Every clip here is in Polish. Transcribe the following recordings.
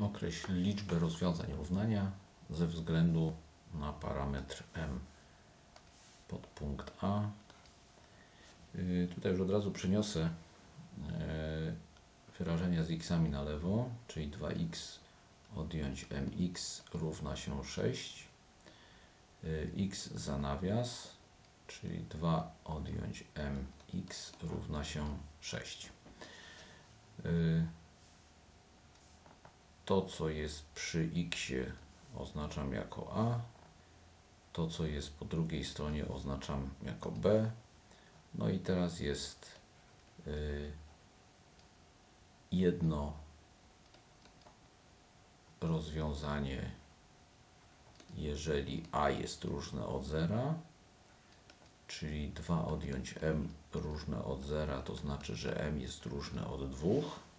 Określ liczbę rozwiązań równania ze względu na parametr m. Podpunkt A. Y, Tutaj już od razu przeniosę e, wyrażenia z xami na lewo, czyli 2x odjąć mx równa się 6. Y, x za nawias, czyli 2 odjąć mx równa się 6. To, co jest przy x oznaczam jako a, to, co jest po drugiej stronie oznaczam jako b. No i teraz jest y, jedno rozwiązanie, jeżeli a jest różne od zera, czyli 2 odjąć m różne od zera, to znaczy, że m jest różne od 2.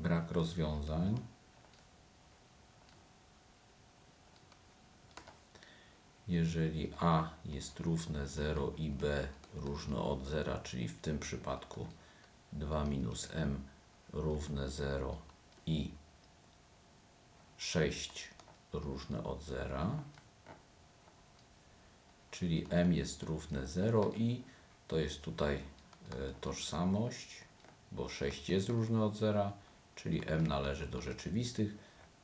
brak rozwiązań. Jeżeli a jest równe 0 i b różne od zera, czyli w tym przypadku 2 minus m równe 0 i 6 różne od zera, czyli m jest równe 0 i to jest tutaj e, tożsamość, bo 6 jest różne od zera, czyli m należy do rzeczywistych,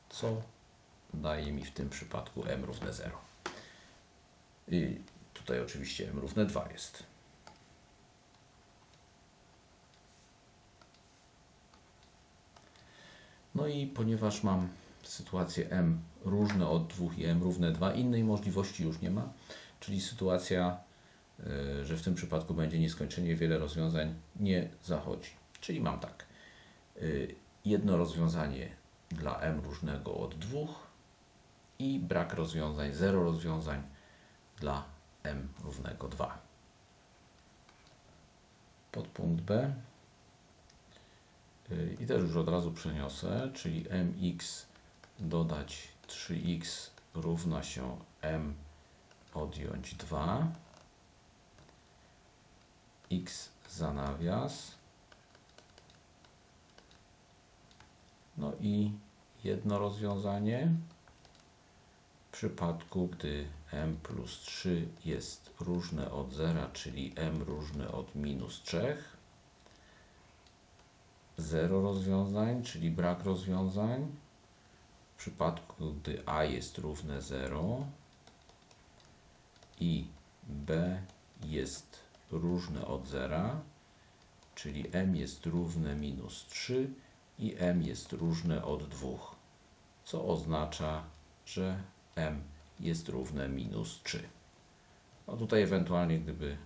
co daje mi w tym przypadku m równe 0. I tutaj oczywiście m równe 2 jest. No i ponieważ mam sytuację m różne od 2 i m równe 2, innej możliwości już nie ma, czyli sytuacja, y, że w tym przypadku będzie nieskończenie wiele rozwiązań nie zachodzi. Czyli mam tak, y, jedno rozwiązanie dla m różnego od 2 i brak rozwiązań, zero rozwiązań dla m równego 2. Podpunkt B. Y, I też już od razu przeniosę, czyli mx dodać 3x równa się m odjąć 2. x za No i jedno rozwiązanie w przypadku, gdy m plus 3 jest różne od 0, czyli m różne od minus 3. Zero rozwiązań, czyli brak rozwiązań. W przypadku, gdy a jest równe 0 i b jest różne od 0, czyli m jest równe minus 3 i m jest różne od 2, co oznacza, że m jest równe minus 3. No tutaj ewentualnie, gdyby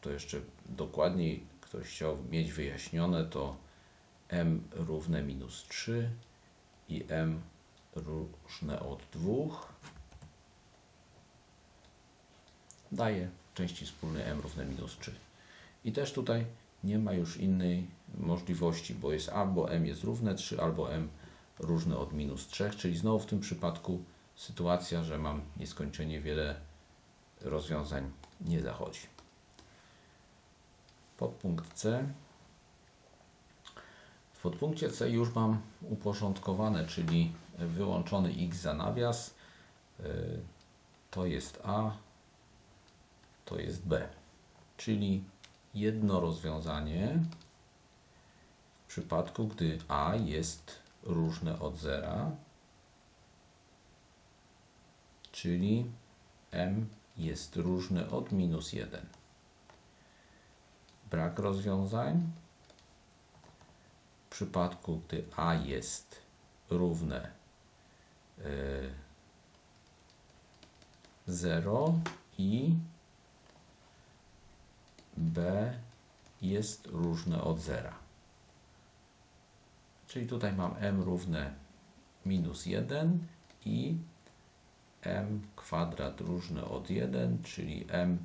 to jeszcze dokładniej ktoś chciał mieć wyjaśnione, to m równe minus 3 i m różne od 2 daje części wspólnej m równe minus 3. I też tutaj nie ma już innej możliwości, bo jest albo m jest równe 3, albo m różne od minus 3, czyli znowu w tym przypadku sytuacja, że mam nieskończenie wiele rozwiązań nie zachodzi. Podpunkt C. W podpunkcie C już mam uporządkowane, czyli wyłączony x za nawias. To jest A, to jest B. Czyli jedno rozwiązanie w przypadku, gdy A jest różne od zera, czyli m jest różne od minus 1. Brak rozwiązań w przypadku, gdy a jest równe y, 0 i b jest różne od zera. Czyli tutaj mam m równe minus 1 i m kwadrat różne od 1, czyli m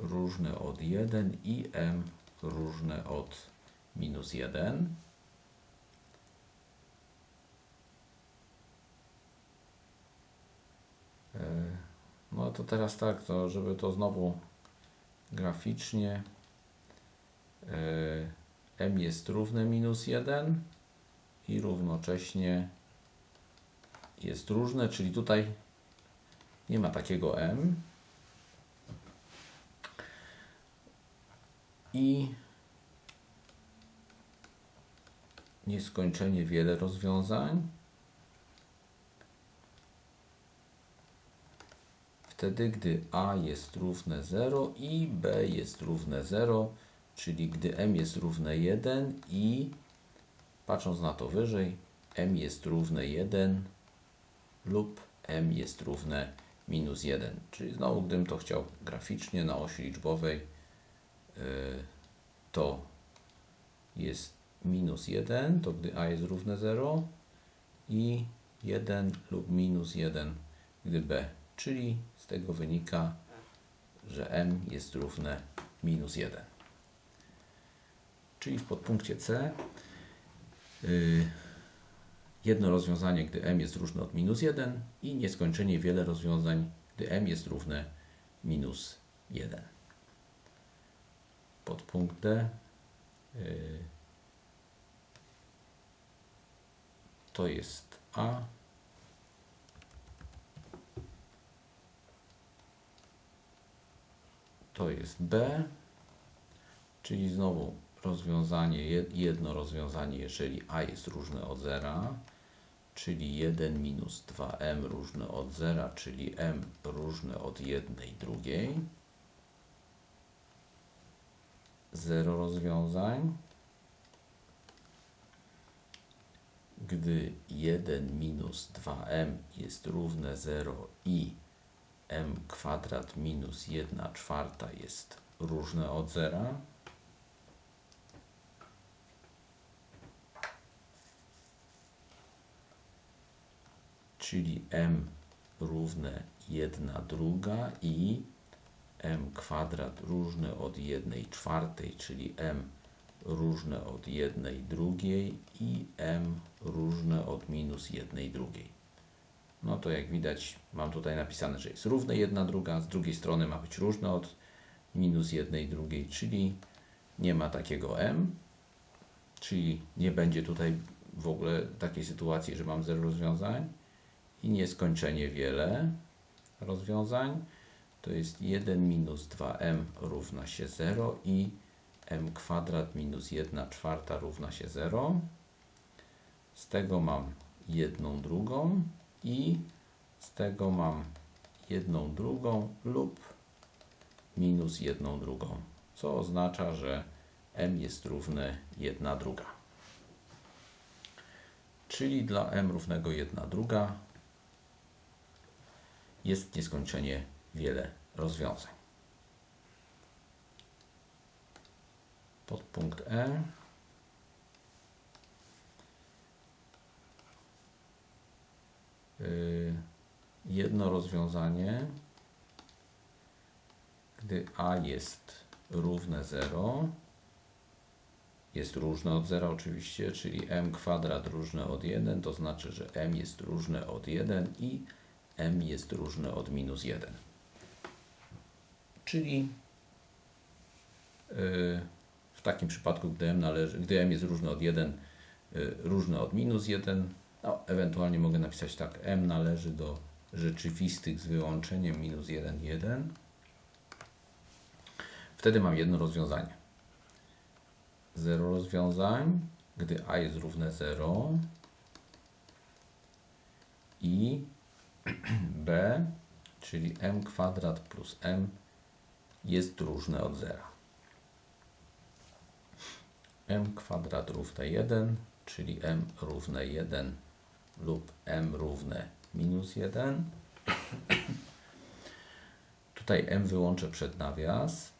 różne od 1 i m różne od minus 1. No to teraz tak, to żeby to znowu graficznie e, m jest równe minus 1 i równocześnie jest różne, czyli tutaj nie ma takiego m. I nieskończenie wiele rozwiązań. Wtedy, gdy a jest równe 0 i b jest równe 0, czyli gdy m jest równe 1 i patrząc na to wyżej, m jest równe 1 lub m jest równe minus 1. Czyli znowu, gdybym to chciał graficznie na osi liczbowej, yy, to jest minus 1, to gdy a jest równe 0 i 1 lub minus 1, gdy b. Czyli z tego wynika, że m jest równe minus 1. Czyli w podpunkcie C yy, jedno rozwiązanie, gdy m jest różne od minus 1 i nieskończenie wiele rozwiązań, gdy m jest równe minus 1. Podpunkt D yy, to jest A. To jest B, czyli znowu rozwiązanie, jedno rozwiązanie, jeżeli A jest różne od zera, czyli 1 minus 2m różne od zera, czyli m różne od jednej drugiej. Zero rozwiązań. Gdy 1 minus 2m jest równe 0 i m kwadrat minus 1 czwarta jest różne od zera, czyli m równe 1 druga i m kwadrat różne od 1 czwartej, czyli m różne od 1 drugiej i m różne od minus 1 drugiej. No to jak widać mam tutaj napisane, że jest równe 1 druga, z drugiej strony ma być różne od minus 1 drugiej, czyli nie ma takiego m, czyli nie będzie tutaj w ogóle takiej sytuacji, że mam 0 rozwiązań i nieskończenie wiele rozwiązań. To jest 1 minus 2m równa się 0 i m kwadrat minus 1 czwarta równa się 0. Z tego mam jedną drugą i z tego mam jedną drugą lub minus jedną drugą, co oznacza, że m jest równe 1 druga. Czyli dla m równego 1 druga jest nieskończenie wiele rozwiązań. Podpunkt E. jedno rozwiązanie, gdy a jest równe 0, jest różne od 0 oczywiście, czyli m kwadrat różne od 1, to znaczy, że m jest różne od 1 i m jest różne od minus 1. Czyli y, w takim przypadku, gdy m, należy, gdy m jest różne od 1, y, różne od minus 1, no, ewentualnie mogę napisać tak, m należy do rzeczywistych z wyłączeniem minus 1, 1. Wtedy mam jedno rozwiązanie. 0 rozwiązań, gdy a jest równe 0 i b, czyli m kwadrat plus m jest różne od zera. m kwadrat równe 1, czyli m równe 1 lub m równe minus 1. Tutaj m wyłączę przed nawias,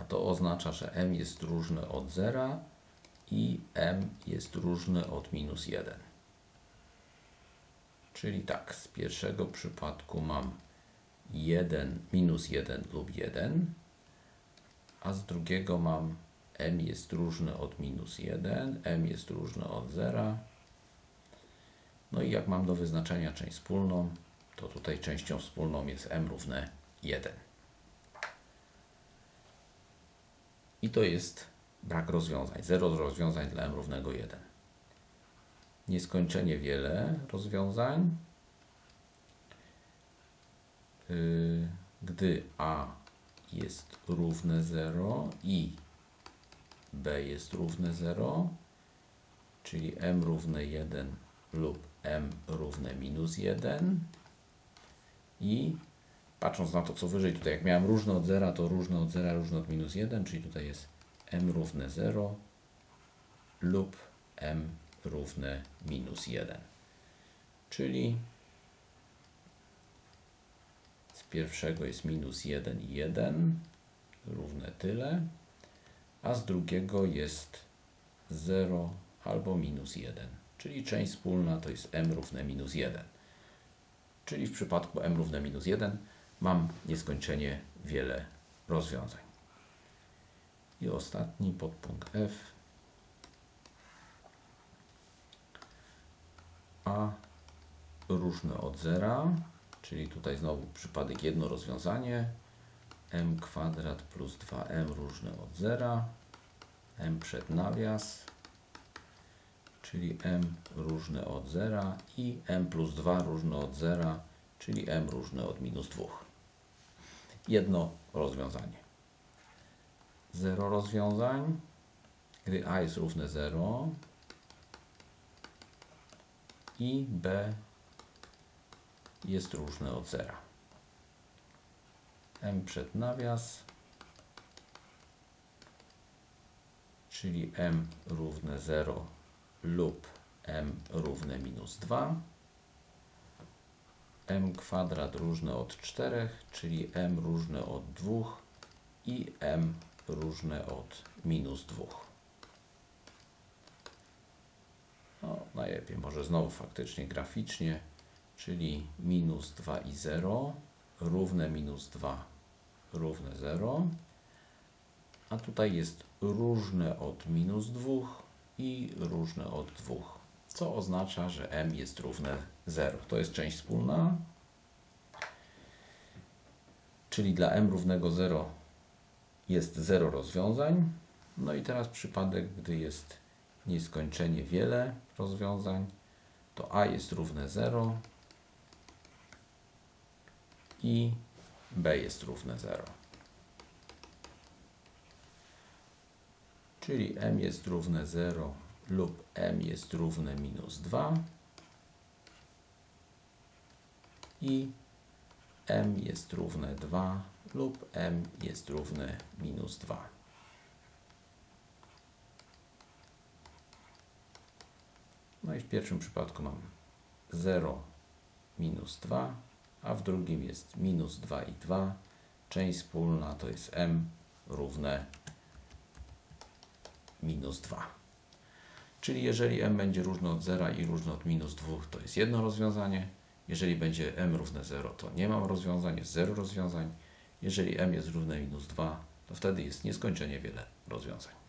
a to oznacza, że m jest różne od zera i m jest różne od minus 1. Czyli tak, z pierwszego przypadku mam 1, minus 1 lub 1, a z drugiego mam m jest różne od minus 1, m jest różne od 0. No i jak mam do wyznaczenia część wspólną, to tutaj częścią wspólną jest m równe 1. I to jest brak rozwiązań. 0 rozwiązań dla m równego 1. Nieskończenie wiele rozwiązań. Yy, Gdy a jest równe 0 i b jest równe 0, czyli m równe 1 lub m równe minus 1 i patrząc na to, co wyżej, tutaj jak miałem różne od 0, to różne od 0, różne od minus 1, czyli tutaj jest m równe 0 lub m równe minus 1. Czyli z pierwszego jest minus 1 i 1, równe tyle, a z drugiego jest 0 albo minus 1, czyli część wspólna to jest m równe minus 1. Czyli w przypadku m równe minus 1 mam nieskończenie wiele rozwiązań. I ostatni podpunkt F. A różne od zera, czyli tutaj znowu przypadek jedno rozwiązanie. M kwadrat plus 2m różne od zera. m przed nawias, czyli m różne od zera i m plus 2 różne od zera, czyli m różne od minus 2. Jedno rozwiązanie. 0 rozwiązań, gdy a jest równe 0 i b jest różne od 0. m przed nawias, czyli m równe 0 lub m równe minus 2 m kwadrat różne od 4, czyli m różne od 2 i m różne od minus 2. No, najlepiej może znowu faktycznie graficznie, czyli minus 2 i 0 równe minus 2 równe 0, a tutaj jest różne od minus 2 i różne od 2, co oznacza, że m jest równe 0. To jest część wspólna, czyli dla m równego 0 jest 0 rozwiązań. No i teraz przypadek, gdy jest nieskończenie wiele rozwiązań, to a jest równe 0 i b jest równe 0. Czyli m jest równe 0 lub m jest równe minus 2 i m jest równe 2 lub m jest równe minus 2. No i w pierwszym przypadku mam 0 minus 2, a w drugim jest minus 2 i 2. Część wspólna to jest m równe minus 2. Czyli jeżeli m będzie różne od 0 i różne od minus 2, to jest jedno rozwiązanie. Jeżeli będzie m równe 0, to nie mam rozwiązań, jest 0 rozwiązań. Jeżeli m jest równe minus 2, to wtedy jest nieskończenie wiele rozwiązań.